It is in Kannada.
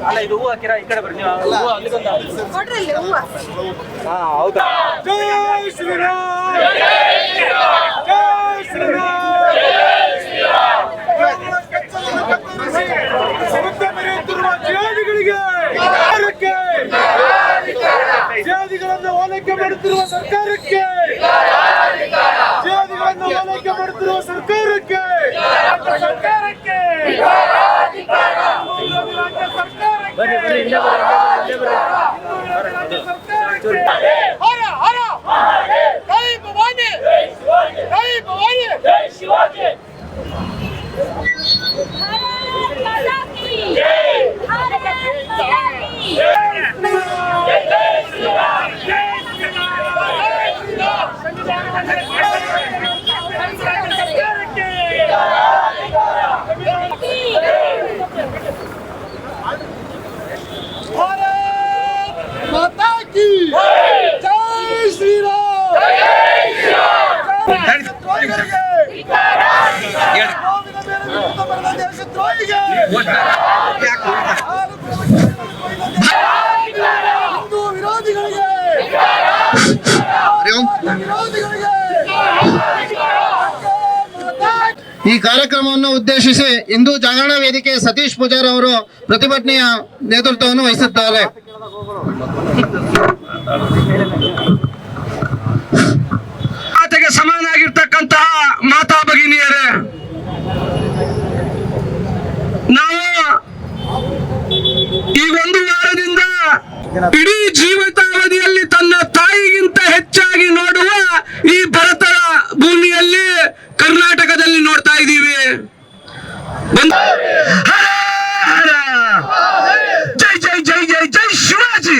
ಅಲ್ಲ ಇದು ಹೂವು ಹಾಕಿರಾ ಈ ಕಡೆ ಬರ್ರಿ ನೀವು ಅಲ್ಲಿಗೊಂದು ಹಾ ಹೌದಾ. ಜೈ ಶ್ರೀರಾಮ್ ಜೈ ಶ್ರೀರಾಮ್. ಓಲೈಕೆ ಮಾಡುತ್ತಿರುವ ಸರ್ಕಾರಕ್ಕೆ. ಜಿಹಾದಿಗಳನ್ನು ಓಲೈಕೆ ಮಾಡುತ್ತಿರುವ ಸರ್ಕಾರಕ್ಕೆ. ಸರ್ಕಾರಕ್ಕೆ. ಬನ್ನಿ ಈ ಕಾರ್ಯಕ್ರಮವನ್ನು ಉದ್ದೇಶಿಸಿ ಹಿಂದೂ ಜಾಗರಣ ವೇದಿಕೆ ಸತೀಶ್ ಪೂಜಾರ್ ಅವರು ಪ್ರತಿಭಟನೆಯ ನೇತೃತ್ವವನ್ನು ವಹಿಸುತ್ತಾರೆ. ಇಡೀ ಜೀವಿತಾವಧಿಯಲ್ಲಿ ತನ್ನ ತಾಯಿಗಿಂತ ಹೆಚ್ಚಾಗಿ ನೋಡುವ ಈ ಭರತ ಭೂಮಿಯಲ್ಲಿ ಕರ್ನಾಟಕದಲ್ಲಿ ನೋಡ್ತಾ ಇದ್ದೀವಿ ಜೈ ಜೈ ಜೈ ಜೈ ಜೈ ಶಿವಾಜಿ